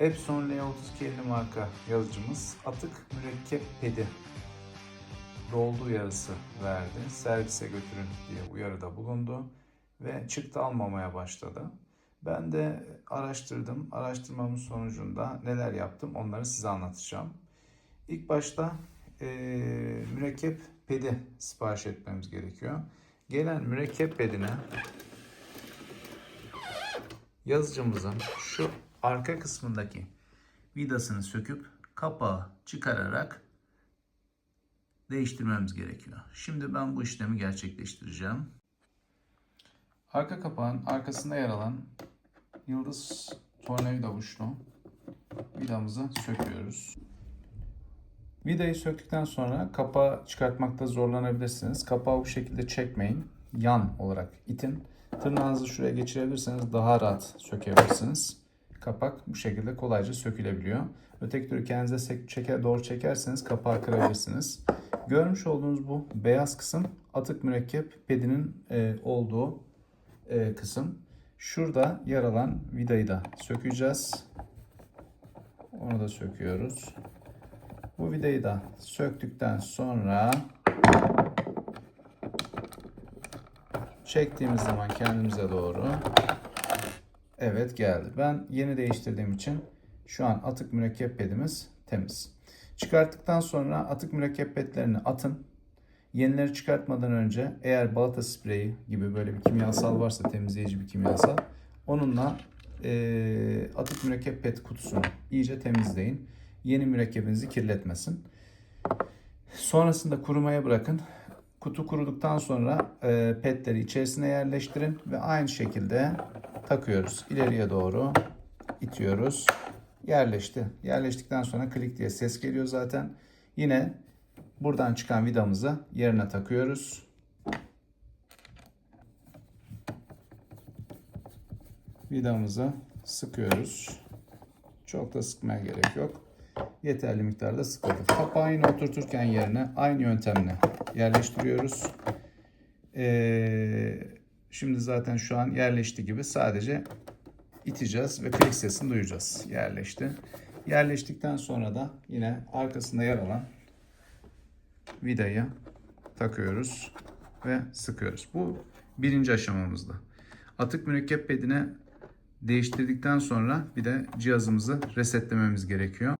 Epson L3250 marka yazıcımız atık mürekkep pedi doldu uyarısı verdi. Servise götürün diye uyarıda bulundu ve çıktı almamaya başladı. Ben de araştırdım. Araştırmamın sonucunda neler yaptım onları size anlatacağım. İlk başta eee, mürekkep pedi sipariş etmemiz gerekiyor. Gelen mürekkep pedine yazıcımızın şu arka kısmındaki vidasını söküp kapağı çıkararak değiştirmemiz gerekiyor. Şimdi ben bu işlemi gerçekleştireceğim. Arka kapağın arkasında yer alan yıldız tornavida uçlu vidamızı söküyoruz. Vidayı söktükten sonra kapağı çıkartmakta zorlanabilirsiniz. Kapağı bu şekilde çekmeyin. Yan olarak itin. Tırnağınızı şuraya geçirebilirseniz daha rahat sökebilirsiniz. Kapak bu şekilde kolayca sökülebiliyor. Öteki türlü kendinize çeker, doğru çekerseniz kapağı kırabilirsiniz. Görmüş olduğunuz bu beyaz kısım atık mürekkep pedinin e, olduğu e, kısım. Şurada yer alan vidayı da sökeceğiz. Onu da söküyoruz. Bu vidayı da söktükten sonra çektiğimiz zaman kendimize doğru evet geldi. Ben yeni değiştirdiğim için şu an atık mürekkep pedimiz temiz. Çıkarttıktan sonra atık mürekkep pedlerini atın. Yenileri çıkartmadan önce eğer balata spreyi gibi böyle bir kimyasal varsa temizleyici bir kimyasal onunla eee, atık mürekkep pet kutusunu iyice temizleyin. Yeni mürekkebinizi kirletmesin. Sonrasında kurumaya bırakın. Kutu kuruduktan sonra e, petleri içerisine yerleştirin ve aynı şekilde takıyoruz. İleriye doğru itiyoruz. Yerleşti. Yerleştikten sonra klik diye ses geliyor zaten. Yine buradan çıkan vidamızı yerine takıyoruz. Vidamızı sıkıyoruz. Çok da sıkmaya gerek yok. Yeterli miktarda sıkıldı. Kapağı yine oturturken yerine aynı yöntemle yerleştiriyoruz. Ee, şimdi zaten şu an yerleşti gibi sadece iteceğiz ve klik sesini duyacağız. Yerleşti. Yerleştikten sonra da yine arkasında yer alan vidayı takıyoruz ve sıkıyoruz. Bu birinci aşamamızda. Atık mürekkep pedine değiştirdikten sonra bir de cihazımızı resetlememiz gerekiyor.